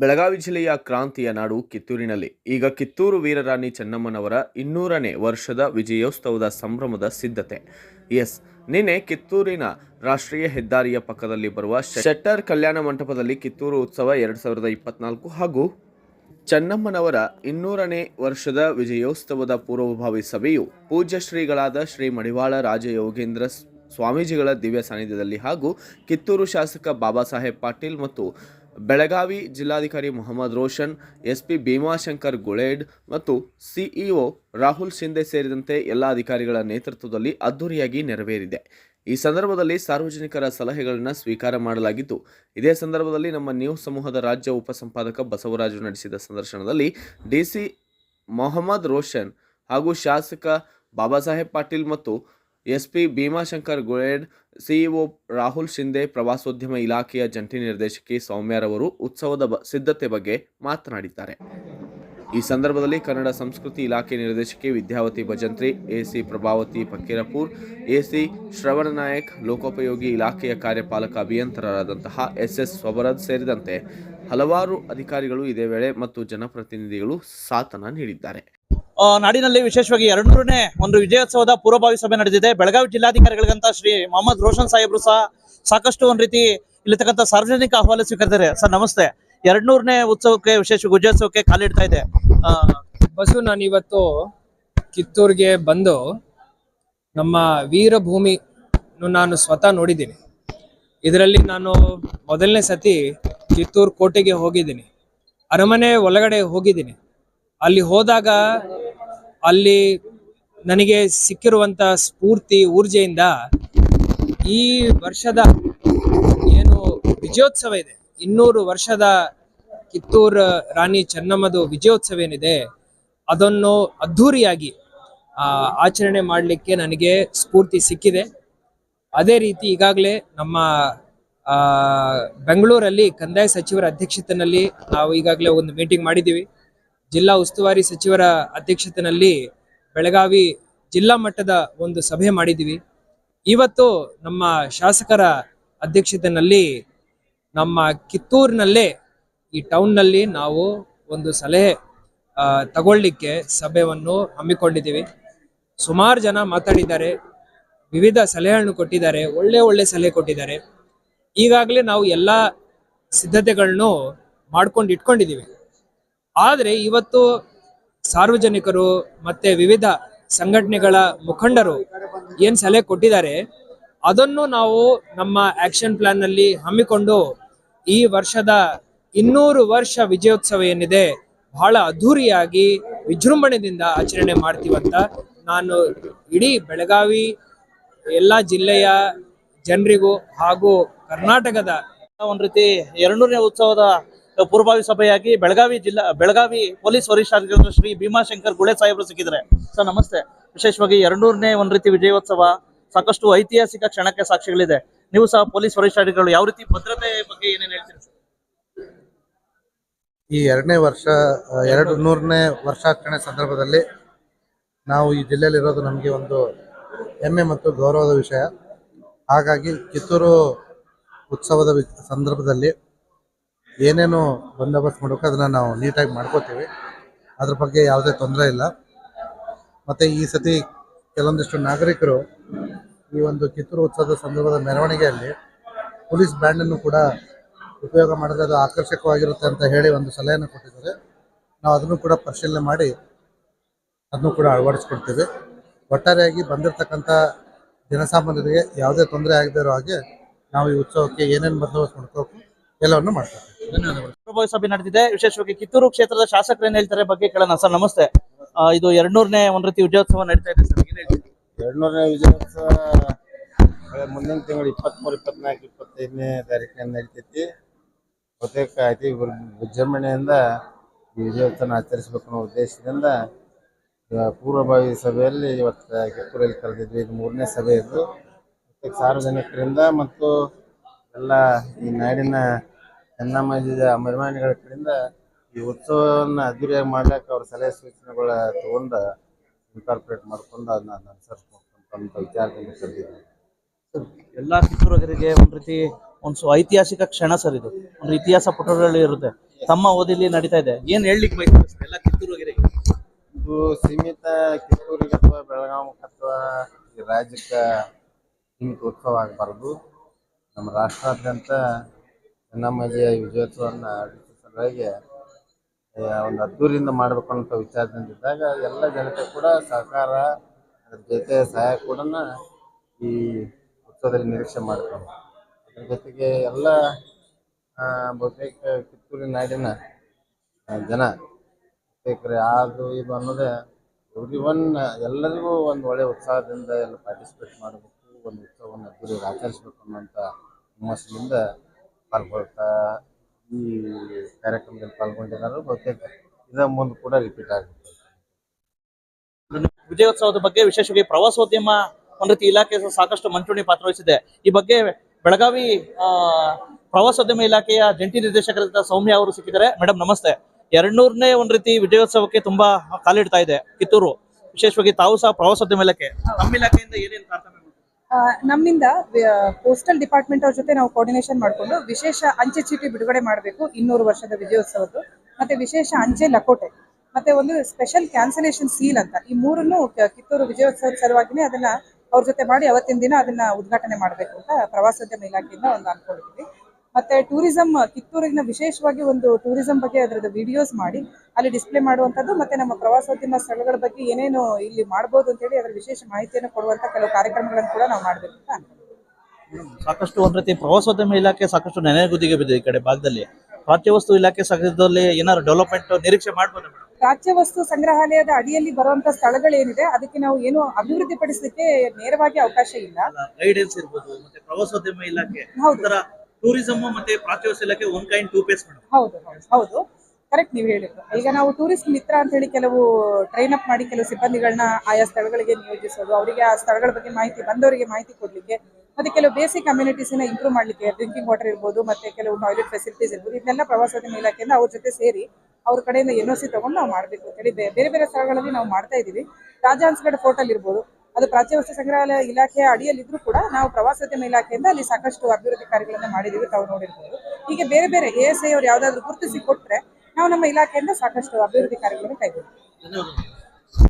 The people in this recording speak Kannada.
ಬೆಳಗಾವಿ ಜಿಲ್ಲೆಯ ಕ್ರಾಂತಿಯ ನಾಡು ಕಿತ್ತೂರಿನಲ್ಲಿ. ಈಗ ಕಿತ್ತೂರು ವೀರರಾಣಿ ಚೆನ್ನಮ್ಮನವರ ಇನ್ನೂರನೇ ವರ್ಷದ ವಿಜಯೋತ್ಸವದ ಸಂಭ್ರಮದ ಸಿದ್ಧತೆ. ಎಸ್. ನಿನ್ನೆ ಕಿತ್ತೂರಿನ ರಾಷ್ಟ್ರೀಯ ಹೆದ್ದಾರಿಯ ಪಕ್ಕದಲ್ಲಿ ಬರುವ ಶೆಟ್ಟರ್ ಕಲ್ಯಾಣ ಮಂಟಪದಲ್ಲಿ ಕಿತ್ತೂರು ಉತ್ಸವ ಎರಡು ಸಾವಿರದ ಇಪ್ಪತ್ನಾಲ್ಕು ಹಾಗೂ ಚೆನ್ನಮ್ಮನವರ ಇನ್ನೂರನೇ ವರ್ಷದ ವಿಜಯೋತ್ಸವದ ಪೂರ್ವಭಾವಿ ಸಭೆಯು ಪೂಜ್ಯ ಶ್ರೀಗಳಾದ ಶ್ರೀ ಮಡಿವಾಳ ರಾಜಯೋಗೇಂದ್ರ ಸ್ವಾಮೀಜಿಗಳ ದಿವ್ಯ ಸಾನ್ನಿಧ್ಯದಲ್ಲಿ ಹಾಗೂ ಕಿತ್ತೂರು ಶಾಸಕ ಬಾಬಾ ಸಾಹೇಬ್ ಪಾಟೀಲ್ ಮತ್ತು ಬೆಳಗಾವಿ ಜಿಲ್ಲಾಧಿಕಾರಿ ಮೊಹಮ್ಮದ್ ರೋಷನ್, ಎಸ್ಪಿ ಭೀಮಾಶಂಕರ್ ಗುಳೇಡ್ ಮತ್ತು ಸಿಇಒ ರಾಹುಲ್ ಶಿಂದೆ ಸೇರಿದಂತೆ ಎಲ್ಲ ಅಧಿಕಾರಿಗಳ ನೇತೃತ್ವದಲ್ಲಿ ಅದ್ದೂರಿಯಾಗಿ ನೆರವೇರಿದೆ. ಈ ಸಂದರ್ಭದಲ್ಲಿ ಸಾರ್ವಜನಿಕರ ಸಲಹೆಗಳನ್ನು ಸ್ವೀಕಾರ ಮಾಡಲಾಗಿದ್ದು ಇದೇ ಸಂದರ್ಭದಲ್ಲಿ ನಮ್ಮ ನ್ಯೂ ಸಮೂಹದ ರಾಜ್ಯ ಉಪಸಂಪಾದಕ ಬಸವರಾಜು ನಡೆಸಿದ ಸಂದರ್ಶನದಲ್ಲಿ ಡಿಸಿ ಮೊಹಮ್ಮದ್ ರೋಷನ್ ಹಾಗೂ ಶಾಸಕ ಬಾಬಾ ಸಾಹೇಬ್ ಪಾಟೀಲ್ ಮತ್ತು ಎಸ್ಪಿ ಭೀಮಾಶಂಕರ್ ಗುಳೇಡ್, ಸಿಇಒ ರಾಹುಲ್ ಶಿಂದೆ ಪ್ರವಾಸೋದ್ಯಮ ಇಲಾಖೆಯ ಜಂಟಿ ನಿರ್ದೇಶಕಿ ಸೌಮ್ಯರವರು ಉತ್ಸವದ ಬ- ಸಿದ್ಧತೆ ಬಗ್ಗೆ ಮಾತನಾಡಿದ್ದಾರೆ. ಈ ಸಂದರ್ಭದಲ್ಲಿ ಕನ್ನಡ ಸಂಸ್ಕೃತಿ ಇಲಾಖೆ ನಿರ್ದೇಶಕಿ ವಿದ್ಯಾವತಿ ಭಜಂತ್ರಿ, ಎಸಿ ಪ್ರಭಾವತಿ ಫಕೀರಪುರ್, ಎಸಿ ಶ್ರವಣ ನಾಯಕ್, ಲೋಕೋಪಯೋಗಿ ಇಲಾಖೆಯ ಕಾರ್ಯಪಾಲಕ ಅಭಿಯಂತರರಾದಂತಹ ಎಸ್ ಎಸ್ ಸ್ವಬರದ್ ಸೇರಿದಂತೆ ಹಲವಾರು ಅಧಿಕಾರಿಗಳು ಇದೇ ವೇಳೆ ಮತ್ತು ಜನಪ್ರತಿನಿಧಿಗಳು ಸಾಥನ ನೀಡಿದ್ದಾರೆ. ನಾಡಿನಲ್ಲಿ ವಿಶೇಷವಾಗಿ ಎರಡ್ನೂರನೇ ಒಂದು ವಿಜಯೋತ್ಸವದ ಪೂರ್ವಭಾವಿ ಸಭೆ ನಡೆದಿದೆ. ಬೆಳಗಾವಿ ಜಿಲ್ಲಾಧಿಕಾರಿಗಳಿಗಂತ ಶ್ರೀ ಮೊಹಮ್ಮದ್ ರೋಷನ್ ಸಾಹೇಬ್ರು ಸಹ ಸಾಕಷ್ಟು ಒಂದ್ ರೀತಿ ಇಲ್ಲಿರ್ತಕ್ಕಂಥ ಸಾರ್ವಜನಿಕ ಅಹವಾಲು ಸ್ವೀಕರಿಸಿದ್ದಾರೆ. ಸರ್, ನಮಸ್ತೆ. ಎರಡ್ನೂರನೇ ಉತ್ಸವಕ್ಕೆ, ವಿಶೇಷ ವಿಜಯೋತ್ಸವಕ್ಕೆ ಕಾಲಿಡ್ತಾ ಇದೆ. ಬಸು ನಾನು ಇವತ್ತು ಕಿತ್ತೂರಿಗೆ ಬಂದು ನಮ್ಮ ವೀರಭೂಮಿ ನಾನು ಸ್ವತಃ ನೋಡಿದ್ದೀನಿ. ಇದರಲ್ಲಿ ನಾನು ಮೊದಲನೇ ಸತಿ ಕಿತ್ತೂರು ಕೋಟೆಗೆ ಹೋಗಿದ್ದೀನಿ. ಅರಮನೆ ಒಳಗಡೆ ಹೋಗಿದ್ದೀನಿ. ಅಲ್ಲಿ ಹೋದಾಗ ಅಲ್ಲಿ ನನಗೆ ಸಿಕ್ಕಿರುವಂತ ಸ್ಫೂರ್ತಿ, ಊರ್ಜೆಯಿಂದ ಈ ವರ್ಷದ ಏನು ವಿಜಯೋತ್ಸವ ಇದೆ, ಇನ್ನೂರು ವರ್ಷದ ಕಿತ್ತೂರು ರಾಣಿ ಚೆನ್ನಮ್ಮದು ವಿಜಯೋತ್ಸವ ಏನಿದೆ, ಅದನ್ನು ಅದ್ಧೂರಿಯಾಗಿ ಆಚರಣೆ ಮಾಡಲಿಕ್ಕೆ ನನಗೆ ಸ್ಫೂರ್ತಿ ಸಿಕ್ಕಿದೆ. ಅದೇ ರೀತಿ ಈಗಾಗಲೇ ನಮ್ಮ ಬೆಂಗಳೂರಲ್ಲಿ ಕಂದಾಯ ಸಚಿವರ ಅಧ್ಯಕ್ಷತೆಯಲ್ಲಿ ನಾವು ಈಗಾಗಲೇ ಒಂದು ಮೀಟಿಂಗ್ ಮಾಡಿದ್ದೀವಿ. ಜಿಲ್ಲಾ ಉಸ್ತುವಾರಿ ಸಚಿವರ ಅಧ್ಯಕ್ಷತೆಯಲ್ಲಿ ಬೆಳಗಾವಿ ಜಿಲ್ಲಾ ಮಟ್ಟದ ಒಂದು ಸಭೆ ಮಾಡಿದ್ದೀವಿ. ಇವತ್ತು ನಮ್ಮ ಶಾಸಕರ ಅಧ್ಯಕ್ಷತೆಯಲ್ಲಿ ನಮ್ಮ ಕಿತ್ತೂರಿನಲ್ಲೇ ಈ ಟೌನ್ನಲ್ಲಿ ನಾವು ಒಂದು ಸಲಹೆ ತಗೊಳ್ಳಿಕ್ಕೆ ಸಭೆಯನ್ನು ಹಮ್ಮಿಕೊಂಡಿದ್ದೀವಿ. ಸುಮಾರು ಜನ ಮಾತಾಡಿದ್ದಾರೆ, ವಿವಿಧ ಸಲಹೆಗಳನ್ನು ಕೊಟ್ಟಿದ್ದಾರೆ, ಒಳ್ಳೆ ಒಳ್ಳೆ ಸಲಹೆ ಕೊಟ್ಟಿದ್ದಾರೆ. ಈಗಾಗಲೇ ನಾವು ಎಲ್ಲ ಸಿದ್ಧತೆಗಳನ್ನು ಮಾಡ್ಕೊಂಡು ಇಟ್ಕೊಂಡಿದ್ದೀವಿ. ಆದರೆ ಇವತ್ತು ಸಾರ್ವಜನಿಕರು ಮತ್ತೆ ವಿವಿಧ ಸಂಘಟನೆಗಳ ಮುಖಂಡರು ಏನ್ ಸಲಹೆ ಕೊಟ್ಟಿದ್ದಾರೆ, ಅದನ್ನು ನಾವು ನಮ್ಮ ಆಕ್ಷನ್ ಪ್ಲಾನ್ನಲ್ಲಿ ಹಮ್ಮಿಕೊಂಡು ಈ ವರ್ಷದ ಇನ್ನೂರು ವರ್ಷ ವಿಜಯೋತ್ಸವ ಏನಿದೆ, ಬಹಳ ಅದ್ಧೂರಿಯಾಗಿ ವಿಜೃಂಭಣೆಯಿಂದ ಆಚರಣೆ ಮಾಡ್ತೀವಂತ ನಾನು ಇಡೀ ಬೆಳಗಾವಿ, ಎಲ್ಲ ಜಿಲ್ಲೆಯ ಜನರಿಗೂ ಹಾಗೂ ಕರ್ನಾಟಕದ ಒಂದು ರೀತಿ ಎರಡ್ನೂರನೇ ಉತ್ಸವದ ಪೂರ್ವಭಾವಿ ಸಭೆಯಾಗಿ ಬೆಳಗಾವಿ ಜಿಲ್ಲಾ, ಬೆಳಗಾವಿ ಪೊಲೀಸ್ ವರಿಷ್ಠಾಧಿಕಾರಿ ಶ್ರೀ ಭೀಮಾಶಂಕರ್ ಗುಳೆ ಸಾಹೇಬರು ಸಿಕ್ಕಿದ್ದಾರೆ. ಸರ್, ನಮಸ್ತೆ. ವಿಶೇಷವಾಗಿ ಎರಡ್ನೂರನೇ ಒಂದ್ ರೀತಿ ವಿಜಯೋತ್ಸವ ಸಾಕಷ್ಟು ಐತಿಹಾಸಿಕ ಕ್ಷಣಕ್ಕೆ ಸಾಕ್ಷಿಗಳಿದೆ. ನೀವು ಸಹ ಪೊಲೀಸ್ ವರಿಷ್ಠಾಧಿಕಾರಿಗಳು ಯಾವ ರೀತಿ ಭದ್ರತೆ ಬಗ್ಗೆ ಏನೇನು ಹೇಳ್ತೀರಿ ಸರ್? ಈ ಎರಡನೇ ವರ್ಷ ಎರಡು ನೂರನೇ ವರ್ಷಾಚರಣೆ ಸಂದರ್ಭದಲ್ಲಿ ನಾವು ಈ ಜಿಲ್ಲೆಯಲ್ಲಿರೋದು ನಮಗೆ ಒಂದು ಹೆಮ್ಮೆ ಮತ್ತು ಗೌರವದ ವಿಷಯ. ಹಾಗಾಗಿ ಕಿತ್ತೂರು ಉತ್ಸವದ ಸಂದರ್ಭದಲ್ಲಿ ಏನೇನು ಬಂದೋಬಸ್ತ್ ಮಾಡಬೇಕು ಅದನ್ನ ನಾವು ನೀಟಾಗಿ ಮಾಡ್ಕೋತೀವಿ. ಅದ್ರ ಬಗ್ಗೆ ಯಾವುದೇ ತೊಂದರೆ ಇಲ್ಲ. ಮತ್ತು ಈ ಸತಿ ಕೆಲವೊಂದಿಷ್ಟು ನಾಗರಿಕರು ಈ ಒಂದು ಕಿತ್ತೂರು ಉತ್ಸವದ ಸಂದರ್ಭದ ಮೆರವಣಿಗೆಯಲ್ಲಿ ಪೊಲೀಸ್ ಬ್ಯಾಂಡನ್ನು ಕೂಡ ಉಪಯೋಗ ಮಾಡಿದ್ರೆ ಅದು ಆಕರ್ಷಕವಾಗಿರುತ್ತೆ ಅಂತ ಹೇಳಿ ಒಂದು ಸಲಹೆಯನ್ನು ಕೊಟ್ಟಿದ್ದಾರೆ. ನಾವು ಅದನ್ನು ಕೂಡ ಪರಿಶೀಲನೆ ಮಾಡಿ ಅದನ್ನು ಕೂಡ ಅಳವಡಿಸ್ಕೊಡ್ತೀವಿ ಒಟ್ಟಾರೆಯಾಗಿ ಬಂದಿರತಕ್ಕಂಥ ಜನಸಾಮಾನ್ಯರಿಗೆ ಯಾವುದೇ ತೊಂದರೆ ಆಗದೇ ಇರೋ ಹಾಗೆ ನಾವು ಈ ಉತ್ಸವಕ್ಕೆ ಏನೇನು ಬಂದೋಬಸ್ತ್ ಮಾಡ್ಕೋಬೇಕು ಎಲ್ಲವನ್ನು ಮಾಡ್ತಾರೆ. ಧನ್ಯವಾದಗಳು. ಪೂರ್ವಭಾವಿ ಸಭೆ ನಡೆದಿದೆ. ವಿಶೇಷವಾಗಿ ಕಿತ್ತೂರು ಕ್ಷೇತ್ರದ ಶಾಸಕರು ಏನ್ ಹೇಳ್ತಾರೆ ಬಗ್ಗೆ ಕೇಳೋಣ ಸರ್ ನಮಸ್ತೆ. ಆ, ಇದು ಎರಡ್ನೂರನೇ ಒಂದ್ ರೀತಿ ವಿಜಯೋತ್ಸವ ನಡೀತಾ ಇದೆ ಸರ್ ಏನ್ ಹೇಳ್ತೀರಿ ಎರಡ್ನೂರನೇ ವಿಜಯೋತ್ಸವ ಮುಂದಿನ ತಿಂಗಳು ಇಪ್ಪತ್ಮೂರು ಇಪ್ಪತ್ನಾಲ್ಕು ಇಪ್ಪತ್ತೈದನೇ ತಾರೀಕಿನ ನಡೀತೈತಿ. ಬಹುತೇಕ ಅತಿ ಇವರು ವಿಜೃಂಭಣೆಯಿಂದ ಈ ವಿಜಯೋತ್ಸವನ ಆಚರಿಸಬೇಕು ಅನ್ನೋ ಉದ್ದೇಶದಿಂದ ಆ, ಪೂರ್ವಭಾವಿ ಸಭೆಯಲ್ಲಿ ಇವತ್ತು ಕಿತ್ತೂರಲ್ಲಿ ಕರೆದಿದ್ವಿ. ಇದು ಮೂರನೇ ಸಭೆ ಇದು. ಬಹುತೇಕ ಸಾರ್ವಜನಿಕರಿಂದ ಮತ್ತು ಎಲ್ಲ ಈ ನಾಡಿನ ಚೆನ್ನಮ್ಮಾಜಿಯ ಅಭಿಮಾನಿಗಳ ಕಡೆಯಿಂದ ಈ ಉತ್ಸವವನ್ನು ಅದ್ದೂರಿಯಾಗಿ ಮಾಡ್ಲಿಕ್ಕೆ ಅವ್ರ ಸಲಹೆ ಸೂಚನೆಗಳ ತಗೊಂಡ ಇನ್ಕಾರ್ಪೊರೇಟ್ ಮಾಡ್ಕೊಂಡು ಅದನ್ನ ಅನುಸರಿಸ್ಬೇಕಂತ ವಿಚಾರದಲ್ಲಿ ಸರ್ ಎಲ್ಲಾ ಕಿತ್ತೂರಗರಿಗೆ ಒಂದ್ ರೀತಿ ಒಂದು ಐತಿಹಾಸಿಕ ಕ್ಷಣ ಸರ್ ಇದು. ಒಂದು ಇತಿಹಾಸ ಪುಟಗಳಲ್ಲಿ ಇರುತ್ತೆ. ತಮ್ಮ ಓದಿಲಿ ನಡೀತಾ ಇದೆ. ಏನ್ ಹೇಳಲಿಕ್ಕೆ ಬಯಸ್ತಾರೆ ಸರ್ ಎಲ್ಲ ಕಿತ್ತೂರಿಗೆ ಇದು ಸೀಮಿತ ಕಿತ್ತೂರಿಗೆ ಅಥವಾ ಬೆಳಗಾವಿಗೆ ಅಥವಾ ಈ ರಾಜ್ಯಕ್ಕೆ ಸೀಮಿತ ಉತ್ಸವ ಆಗಬಾರ್ದು. ನಮ್ಮ ರಾಷ್ಟ್ರಾದ್ಯಂತ ಚೆನ್ನಮ್ಮಾಜಿಯ ವಿಜಯೋತ್ಸವವನ್ನು ಸಲುವಾಗಿ ಒಂದು ಅದ್ದೂರಿಯಿಂದ ಮಾಡಬೇಕು ವಿಚಾರದಿಂದ ಇದ್ದಾಗ ಎಲ್ಲ ಜನತೆ ಕೂಡ ಸಹಕಾರ, ಅದ್ರ ಜೊತೆ ಸಹಾಯ ಕೂಡ ಈ ಉತ್ಸವದಲ್ಲಿ ನಿರೀಕ್ಷೆ ಮಾಡ್ತಾರೆ. ಅದ್ರ ಜೊತೆಗೆ ಎಲ್ಲ ಬಹುತೇಕ ಕಿತ್ತೂರಿನ ನಾಡಿನ ಜನ ಬೇಕಾರೆ ಅದು ಇದು ಅನ್ನೋದೇ ಎವ್ರಿ ಒನ್ ಎಲ್ಲರಿಗೂ ಒಂದು ಒಳ್ಳೆ ಉತ್ಸಾಹದಿಂದ ಎಲ್ಲ ಪಾರ್ಟಿಸಿಪೇಟ್ ಮಾಡಬೇಕು, ಒಂದು ಉತ್ಸವವನ್ನು ಅದ್ದೂರಿಯಾಗಿ ಆಚರಿಸ್ಬೇಕು ಅನ್ನೋಂಥ ಹುಮ್ಮಸ್ಸಿನಿಂದ ಪಾಲ್ಗೊಳ್ತಾ ಈ ಕಾರ್ಯಕ್ರಮದಲ್ಲಿ ಪಾಲ್ಗೊಂಡಿದ್ದಾರೆ ಬಹುತೇಕ ಇದ ಮುಂದೆ ಕೂಡ ರಿಪೀಟ್ ಆಗುತ್ತೆ ವಿಜಯೋತ್ಸವದ ಬಗ್ಗೆ ವಿಶೇಷವಾಗಿ ಪ್ರವಾಸೋದ್ಯಮ ಒಂದ್ ರೀತಿ ಇಲಾಖೆ ಸಾಕಷ್ಟು ಮಂಚೂಣಿ ಪಾತ್ರ ವಹಿಸಿದೆ. ಈ ಬಗ್ಗೆ ಬೆಳಗಾವಿ ಪ್ರವಾಸೋದ್ಯಮ ಇಲಾಖೆಯ ಜಂಟಿ ನಿರ್ದೇಶಕರಾದ ಸೌಮ್ಯ ಅವರು ಸಿಕ್ಕಿದ್ದಾರೆ. ಮೇಡಮ್ ನಮಸ್ತೆ. ಎರಡ್ನೂರನೇ ಒಂದ್ ರೀತಿ ವಿಜಯೋತ್ಸವಕ್ಕೆ ತುಂಬಾ ಕಾಲಿಡ್ತಾ ಇದೆ ಕಿತ್ತೂರು. ವಿಶೇಷವಾಗಿ ತಾವು ಸಹ ಪ್ರವಾಸೋದ್ಯಮ ಇಲಾಖೆ. ನಮ್ಮ ಇಲಾಖೆಯಿಂದ ಏನೇನು ನಮ್ಮಿಂದ ಪೋಸ್ಟಲ್ ಡಿಪಾರ್ಟ್ಮೆಂಟ್ ಅವ್ರ ಜೊತೆ ನಾವು ಕೋರ್ಡಿನೇಷನ್ ಮಾಡಿಕೊಂಡು ವಿಶೇಷ ಅಂಚೆ ಚೀಟಿ ಬಿಡುಗಡೆ ಮಾಡಬೇಕು ಇನ್ನೂರು ವರ್ಷದ ವಿಜಯೋತ್ಸವದ್ದು. ಮತ್ತೆ ವಿಶೇಷ ಅಂಚೆ ಲಕೋಟೆ. ಮತ್ತೆ ಒಂದು ಸ್ಪೆಷಲ್ ಕ್ಯಾನ್ಸಲೇಷನ್ ಸೀಲ್ ಅಂತ. ಈ ಮೂರನ್ನು ಕಿತ್ತೂರು ವಿಜಯೋತ್ಸವದ ಸಲುವಾಗಿನೇ ಅದನ್ನ ಅವ್ರ ಜೊತೆ ಮಾಡಿ ಅವತ್ತಿನ ದಿನ ಅದನ್ನ ಉದ್ಘಾಟನೆ ಮಾಡಬೇಕು ಅಂತ ಪ್ರವಾಸೋದ್ಯಮ ಇಲಾಖೆಯಿಂದ ಒಂದು ಅನ್ಕೊಂಡಿದ್ವಿ. ಮತ್ತೆ ಟೂರಿಸಂ ಕಿತ್ತೂರಿನ ವಿಶೇಷವಾಗಿ ಒಂದು ಟೂರಿಸಂ ಬಗ್ಗೆ ಅದರದ್ದು ವಿಡಿಯೋಸ್ ಮಾಡಿ ಅಲ್ಲಿ ಡಿಸ್ಪ್ಲೇ ಮಾಡುವಂಥದ್ದು ಮತ್ತೆ ನಮ್ಮ ಪ್ರವಾಸೋದ್ಯಮ ಸ್ಥಳಗಳ ಬಗ್ಗೆ ಏನೇನು ಇಲ್ಲಿ ಮಾಡ್ಬೋದು ಅಂತೇಳಿ ಅದರ ವಿಶೇಷ ಮಾಹಿತಿಯನ್ನು ಕೊಡುವಂತ ಕೆಲವು ಕಾರ್ಯಕ್ರಮಗಳನ್ನು ಕೂಡ ನಾವು ಮಾಡಬೇಕು ಅಂತ ಸಾಕಷ್ಟು ಒಂದ್ ರೀತಿ ಪ್ರವಾಸೋದ್ಯಮ ಇಲಾಖೆ ಸಾಕಷ್ಟು ನೆನೆಗುದಿಗೆ ಬಿದ್ದಿದೆ ಈ ಕಡೆ ಭಾಗದಲ್ಲಿ. ಪ್ರಾಚ್ಯವಸ್ತು ಇಲಾಖೆ ಸಂಘದಲ್ಲಿ ಏನಾದ್ರು ಡೆವಲಪ್ಮೆಂಟ್ ನಿರೀಕ್ಷೆ ಮಾಡಬಹುದು ಪ್ರಾಚ್ಯವಸ್ತು ಪ್ರಾಚ್ಯ ವಸ್ತು ಸಂಗ್ರಹಾಲಯದ ಅಡಿಯಲ್ಲಿ ಬರುವಂತ ಸ್ಥಳಗಳೇನಿದೆ ಅದಕ್ಕೆ ನಾವು ಏನು ಅಭಿವೃದ್ಧಿ ಪಡಿಸಲಿಕ್ಕೆ ನೇರವಾಗಿ ಅವಕಾಶ ಇಲ್ಲ. ಗೈಡೆನ್ಸ್ ಇರ್ಬೋದು ಮತ್ತೆ ಪ್ರವಾಸೋದ್ಯಮ ಇಲಾಖೆ ಟೂರಿಸಂ ಮತ್ತೆ ಪ್ರಾಚ್ಯೋಸ್ ಇಲಾಖೆ ಒನ್ ಟೂ ಪೇಸ್ ಹೌದು ಹೌದು ಕರೆಕ್ಟ್ ನೀವು ಹೇಳಿದ್ರು ಈಗ ನಾವು ಟೂರಿಸ್ಟ್ ಮಿತ್ರ ಅಂತ ಹೇಳಿ ಕೆಲವು ಟ್ರೈನ್ ಅಪ್ ಮಾಡಿ ಕೆಲವು ಸಿಬ್ಬಂದಿಗಳನ್ನ ಆಯಾ ಸ್ಥಳಗಳಿಗೆ ನಿಯೋಜಿಸೋದು. ಅವರಿಗೆ ಆ ಸ್ಥಳಗಳ ಬಗ್ಗೆ ಮಾಹಿತಿ, ಬಂದವರಿಗೆ ಮಾಹಿತಿ ಕೊಡ್ಲಿಕ್ಕೆ, ಮತ್ತೆ ಕೆಲವು ಬೇಸಿಕ್ ಕಮ್ಯುನಿಟೀಸ್ ಇಂಪ್ರೂವ್ ಮಾಡ್ಲಿಕ್ಕೆ ಡ್ರಿಂಕಿಂಗ್ ವಾಟರ್ ಇರ್ಬೋದು, ಮತ್ತೆ ಕೆಲವು ಟಾಯ್ಲೆಟ್ ಫೆಸಿಲಿಟೀಸ್ ಇರ್ಬೋದು ಇದನ್ನೆಲ್ಲ ಪ್ರವಾಸೋದ್ಯಮ ಇಲಾಖೆಯಿಂದ ಅವ್ರ ಜೊತೆ ಸೇರಿ ಅವ್ರ ಕಡೆಯಿಂದ ಎನ್ ಒ ಸಿ ತಗೊಂಡು ನಾವು ಮಾಡಬೇಕು ಅಂತ ಹೇಳಿ ಬೇರೆ ಬೇರೆ ಸ್ಥಳಗಳಲ್ಲಿ ನಾವು ಮಾಡ್ತಾ ಇದ್ದೀವಿ. ರಾಜಹಂಸಗಡ ಫೋರ್ಟಲ್ ಇರ್ಬೋದು. ಅದು ಪ್ರಾಚ್ಯ ವಸ್ತು ಸಂಗ್ರಹಾಲಯ ಇಲಾಖೆಯ ಅಡಿಯಲ್ಲಿದ್ರೂ ಕೂಡ ನಾವು ಪ್ರವಾಸೋದ್ಯಮ ಇಲಾಖೆಯಿಂದ ಅಲ್ಲಿ ಸಾಕಷ್ಟು ಅಭಿವೃದ್ಧಿ ಕಾರ್ಯಗಳನ್ನು ಮಾಡಿದ್ದೀವಿ ತಾವು ನೋಡಿರ್ಬೋದು. ಹೀಗೆ ಬೇರೆ ಬೇರೆ ಎ ಎಸ್ ಐ ಅವ್ರು ಯಾವ್ದಾದ್ರು ಗುರುತಿಸಿ ಕೊಟ್ರೆ ನಾವು ನಮ್ಮ ಇಲಾಖೆಯಿಂದ ಸಾಕಷ್ಟು ಅಭಿವೃದ್ಧಿ ಕಾರ್ಯಗಳನ್ನು ಕೈಗೊಳ್ತೀವಿ